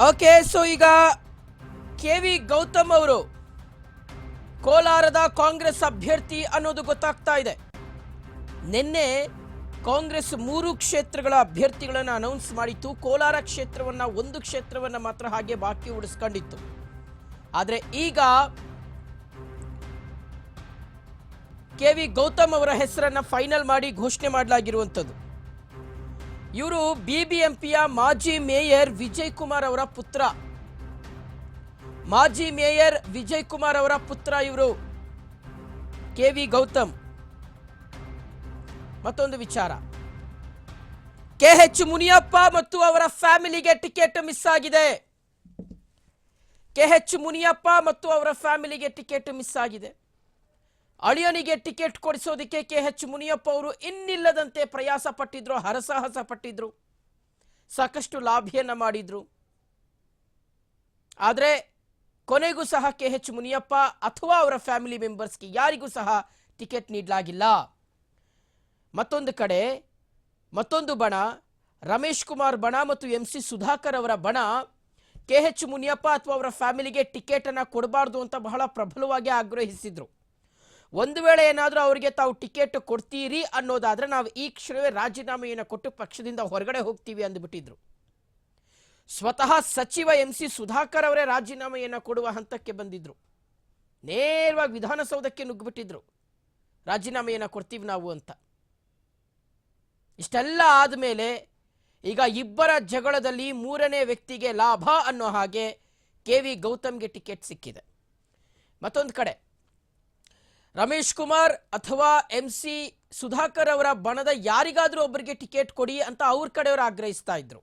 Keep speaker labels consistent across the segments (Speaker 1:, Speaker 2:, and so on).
Speaker 1: Okay so ಈಗ K V Gautam ಅವರು ಕೋಲಾರದ ಕಾಂಗ್ರೆಸ್ ಅಭ್ಯರ್ಥಿ ಅನ್ನೋದು ಗೊತ್ತಾಗ್ತಾ ಇದೆ. ನಿನ್ನೆ ಕಾಂಗ್ರೆಸ್ ಮೂರು ಕ್ಷೇತ್ರಗಳ ಅಭ್ಯರ್ಥಿಗಳನ್ನು ಅನೌನ್ಸ್ ಮಾಡಿತ್ತು. ಕೋಲಾರ ಕ್ಷೇತ್ರವನ್ನ ಒಂದು ಕ್ಷೇತ್ರವನ್ನ ಮಾತ್ರ ಹಾಗೆ ಬಾಕಿ ಉಳಿಸ್ಕೊಂಡಿತ್ತು. ಆದರೆ ಈಗ ಕೆ ವಿ ಗೌತಮ್ ಅವರ ಹೆಸರನ್ನ ಫೈನಲ್ ಮಾಡಿ ಘೋಷಣೆ ಮಾಡಲಾಗಿರುವಂಥದ್ದು. ಇವರು ಬಿಬಿಎಂಪಿಯ ಮಾಜಿ ಮೇಯರ್ ವಿಜಯ್ ಕುಮಾರ್ ಅವರ ಪುತ್ರ. ಮಾಜಿ ಮೇಯರ್ ವಿಜಯ್ ಕುಮಾರ್ ಅವರ ಪುತ್ರ ಇವರು ಕೆ ವಿ ಗೌತಮ್. ಮತ್ತೊಂದು ವಿಚಾರ. ಕೆ ಎಚ್ ಮುನಿಯಪ್ಪ ಮತ್ತು ಅವರ ಫ್ಯಾಮಿಲಿಗೆ ಟಿಕೆಟ್ ಮಿಸ್ ಆಗಿದೆ. ಕೆ ಎಚ್ ಮುನಿಯಪ್ಪ ಮತ್ತು ಅವರ ಫ್ಯಾಮಿಲಿಗೆ ಟಿಕೆಟ್ ಮಿಸ್ ಆಗಿದೆ. ಅಳಿಯನಿಗೆ ಟಿಕೆಟ್ ಕೊಡಿಸೋದಕ್ಕೆ ಕೆ ಎಚ್ ಮುನಿಯಪ್ಪ ಅವರು ಇನ್ನಿಲ್ಲದಂತೆ ಪ್ರಯಾಸ ಪಟ್ಟಿದ್ರು, ಹರಸಾಹಸ ಪಟ್ಟಿದ್ರು. ಸಾಕಷ್ಟು ಲಾಭಿಯನ್ನ ಮಾಡಿದ್ರು. ಆದರೆ ಕೊನೆಗೂ ಸಹ ಕೆ ಎಚ್ ಮುನಿಯಪ್ಪ ಅಥವಾ ಅವರ ಫ್ಯಾಮಿಲಿ ಮೆಂಬರ್ಸ್ಗೆ ಯಾರಿಗೂ ಸಹ ಟಿಕೆಟ್ ನೀಡಲಾಗಿಲ್ಲ. ಮತ್ತೊಂದು ಕಡೆ, ಮತ್ತೊಂದು ಬಣ, ರಮೇಶ್ ಕುಮಾರ್ ಬಣ ಮತ್ತು ಎಂ ಸಿ ಸುಧಾಕರ್ ಅವರ ಬಣ ಕೆ ಎಚ್ ಮುನಿಯಪ್ಪ ಅಥವಾ ಅವರ ಫ್ಯಾಮಿಲಿಗೆ ಟಿಕೆಟ್ ಅನ್ನ ಕೊಡಬಾರ್ದು ಅಂತ ಬಹಳ ಪ್ರಬಲವಾಗಿ ಆಗ್ರಹಿಸಿದ್ರು. ಒಂದು ವೇಳೆ ಏನಾದರೂ ಅವರಿಗೆ ತಾವು ಟಿಕೆಟ್ ಕೊಡ್ತೀರಿ ಅನ್ನೋದಾದ್ರೆ ನಾವು ಈ ಕ್ಷಣವೇ ರಾಜೀನಾಮೆಯನ್ನು ಕೊಟ್ಟು ಪಕ್ಷದಿಂದ ಹೊರಗಡೆ ಹೋಗ್ತೀವಿ ಅಂದ್ಬಿಟ್ಟಿದ್ರು. ಸ್ವತಃ ಸಚಿವ ಎಂ ಸಿ ಸುಧಾಕರ್ ಅವರೇ ರಾಜೀನಾಮೆಯನ್ನು ಕೊಡುವ ಹಂತಕ್ಕೆ ಬಂದಿದ್ರು. ನೇರವಾಗಿ ವಿಧಾನಸೌಧಕ್ಕೆ ನುಗ್ಗಿಬಿಟ್ಟಿದ್ರು. ರಾಜೀನಾಮೆಯನ್ನು ಕೊಡ್ತೀವಿ ನಾವು ಅಂತ. ಇಷ್ಟೆಲ್ಲ ಆದಮೇಲೆ ಈಗ ಇಬ್ಬರ ಜಗಳದಲ್ಲಿ ಮೂರನೇ ವ್ಯಕ್ತಿಗೆ ಲಾಭ ಅನ್ನೋ ಹಾಗೆ ಕೆ ವಿ ಗೌತಮ್ಗೆ ಟಿಕೆಟ್ ಸಿಕ್ಕಿದೆ. ಮತ್ತೊಂದು ಕಡೆ ರಮೇಶ್ ಕುಮಾರ್ ಅಥವಾ ಎಂ ಸಿ ಸುಧಾಕರ್ ಅವರ ಬಣದ ಯಾರಿಗಾದರೂ ಒಬ್ಬರಿಗೆ ಟಿಕೆಟ್ ಕೊಡಿ ಅಂತ ಅವ್ರ ಕಡೆಯವರು ಆಗ್ರಹಿಸ್ತಾ ಇದ್ರು.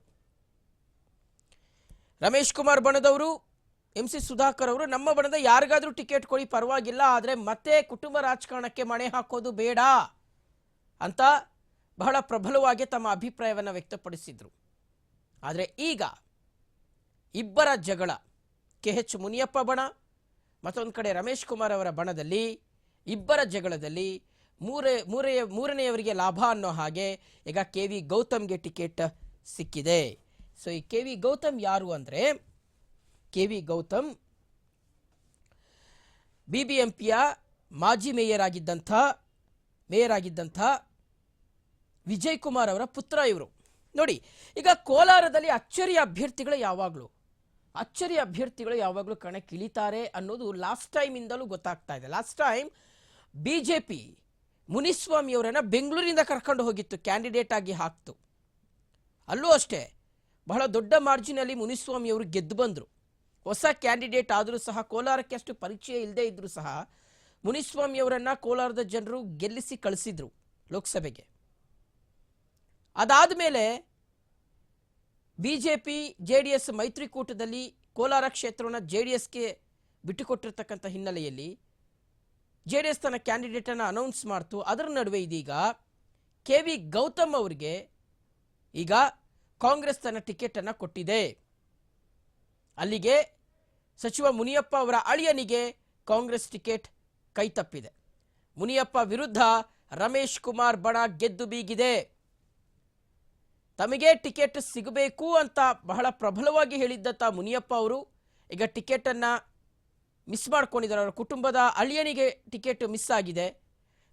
Speaker 1: ರಮೇಶ್ ಕುಮಾರ್ ಬಣದವರು, ಎಂ ಸಿ ಸುಧಾಕರ್ ಅವರು ನಮ್ಮ ಬಣದ ಯಾರಿಗಾದರೂ ಟಿಕೆಟ್ ಕೊಡಿ, ಪರವಾಗಿಲ್ಲ, ಆದರೆ ಮತ್ತೆ ಕುಟುಂಬ ರಾಜಕಾರಣಕ್ಕೆ ಮಣೆ ಹಾಕೋದು ಬೇಡ ಅಂತ ಬಹಳ ಪ್ರಬಲವಾಗಿ ತಮ್ಮ ಅಭಿಪ್ರಾಯವನ್ನು ವ್ಯಕ್ತಪಡಿಸಿದ್ರು. ಆದರೆ ಈಗ ಇಬ್ಬರ ಜಗಳ, ಕೆ ಎಚ್ ಮುನಿಯಪ್ಪ ಬಣ ಮತ್ತೊಂದು ಕಡೆ ರಮೇಶ್ ಕುಮಾರ್ ಅವರ ಬಣದಲ್ಲಿ ಇಬ್ಬರ ಜಗಳದಲ್ಲಿ ಮೂರೇ ಮೂರೆಯ ಮೂರನೆಯವರಿಗೆ ಲಾಭ ಅನ್ನೋ ಹಾಗೆ ಈಗ ಕೆ ವಿ ಗೌತಮ್ಗೆ ಟಿಕೆಟ್ ಸಿಕ್ಕಿದೆ. ಸೊ ಈ ಕೆ ವಿ ಗೌತಮ್ ಯಾರು ಅಂದರೆ K V Gautam B B M ಪಿಯ ಮಾಜಿ ಮೇಯರ್ ಆಗಿದ್ದಂಥ ಮೇಯರ್ ಆಗಿದ್ದಂಥ ವಿಜಯ್ ಕುಮಾರ್ ಅವರ ಪುತ್ರ ಇವರು. ನೋಡಿ, ಈಗ ಕೋಲಾರದಲ್ಲಿ ಅಚ್ಚರಿ ಅಭ್ಯರ್ಥಿಗಳು ಯಾವಾಗಲೂ ಅಚ್ಚರಿ ಅಭ್ಯರ್ಥಿಗಳು ಯಾವಾಗಲೂ ಕಣಕ್ಕಿಳಿತಾರೆ ಅನ್ನೋದು ಲಾಸ್ಟ್ ಟೈಮಿಂದಲೂ ಗೊತ್ತಾಗ್ತಾ ಇದೆ. Last time B J P Muniswamy ಅವರನ್ನು ಬೆಂಗಳೂರಿಂದ ಕರ್ಕೊಂಡು ಹೋಗಿತ್ತು, ಕ್ಯಾಂಡಿಡೇಟ್ ಆಗಿ ಹಾಕ್ತು. ಅಲ್ಲೂ ಅಷ್ಟೇ, ಬಹಳ ದೊಡ್ಡ ಮಾರ್ಜಿನಲ್ಲಿ ಮುನಿಸ್ವಾಮಿ ಅವರು ಗೆದ್ದು ಬಂದರು. ಹೊಸ ಕ್ಯಾಂಡಿಡೇಟ್ ಆದರೂ ಸಹ, ಕೋಲಾರಕ್ಕೆ ಅಷ್ಟು ಪರಿಚಯ ಇಲ್ಲದೆ ಇದ್ದರೂ ಸಹ ಮುನಿಸ್ವಾಮಿ ಅವರನ್ನು ಕೋಲಾರದ ಜನರು ಗೆಲ್ಲಿಸಿ ಕಳಿಸಿದ್ರು ಲೋಕಸಭೆಗೆ. ಅದಾದ ಮೇಲೆ B J P J D S ಮೈತ್ರಿಕೂಟದಲ್ಲಿ Kolar ಕ್ಷೇತ್ರವನ್ನು ಜೆ ಡಿ ಎಸ್ಗೆ ಬಿಟ್ಟುಕೊಟ್ಟಿರ್ತಕ್ಕಂಥ ಹಿನ್ನೆಲೆಯಲ್ಲಿ ಜೆ ಡಿ ಎಸ್ ತನ್ನ ಕ್ಯಾಂಡಿಡೇಟನ್ನು ಅನೌನ್ಸ್ ಮಾಡ್ತು. ಅದರ ನಡುವೆ ಇದೀಗ ಕೆ ವಿ ಗೌತಮ್ ಅವರಿಗೆ ಈಗ ಕಾಂಗ್ರೆಸ್ ತನ್ನ ಟಿಕೆಟನ್ನು ಕೊಟ್ಟಿದೆ. ಅಲ್ಲಿಗೆ ಸಚಿವ ಮುನಿಯಪ್ಪ ಅವರ ಅಳಿಯನಿಗೆ ಕಾಂಗ್ರೆಸ್ ಟಿಕೆಟ್ ಕೈತಪ್ಪಿದೆ ಮುನಿಯಪ್ಪ ವಿರುದ್ಧ ರಮೇಶ್ ಕುಮಾರ್ ಬಣ ಗೆದ್ದು ಬೀಗಿದೆ. ತಮಗೆ ಟಿಕೆಟ್ ಸಿಗಬೇಕು ಅಂತ ಬಹಳ ಪ್ರಬಲವಾಗಿ ಹೇಳಿದ್ದಂಥ ಮುನಿಯಪ್ಪ ಅವರು. ಈಗ ಟಿಕೆಟನ್ನು ಮಿಸ್ ಮಾಡ್ಕೊಂಡಿದ್ದಾರೆ. ಅವರ ಕುಟುಂಬದ ಅಳಿಯನಿಗೆ ಟಿಕೆಟ್ ಮಿಸ್ ಆಗಿದೆ.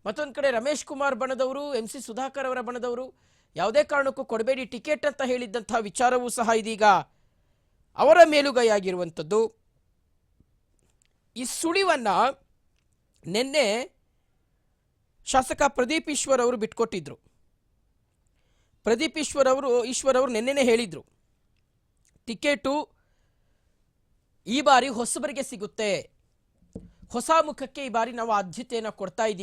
Speaker 1: ಮತ್ತೊಂದು ಕಡೆ ರಮೇಶ್ ಕುಮಾರ್ ಬಣದವರು, ಎಂ ಸಿ ಸುಧಾಕರ್ ಅವರ ಬಣದವರು, ಯಾವುದೇ ಕಾರಣಕ್ಕೂ ಕೊಡಬೇಡಿ ಟಿಕೆಟ್ ಅಂತ ಹೇಳಿದ್ದಂಥ ವಿಚಾರವೂ ಸಹ ಇದೀಗ ಅವರ ಮೇಲುಗೈಯಾಗಿರುವಂಥದ್ದು. ಈ ಸುಳಿವನ್ನು ನಿನ್ನೆ ಶಾಸಕ ಪ್ರದೀಪ್ ಈಶ್ವರ್ ಅವರು ಬಿಟ್ಕೊಟ್ಟಿದ್ರು. ಪ್ರದೀಪ್ ಈಶ್ವರ್ ಅವರು ಈಶ್ವರ್ ಅವರು ನಿನ್ನೆನೇ ಹೇಳಿದರು. ಟಿಕೆಟು ಈ ಬಾರಿ ಹೊಸಬರಿಗೆ ಸಿಗುತ್ತೆ. ಹೊಸ ಮುಖಕ್ಕೆ ಈ ಬಾರಿ ನಾವು ಆದ್ಯತೆಯನ್ನು ಕೊಡ್ತಾ ಇದ್ದೀವಿ.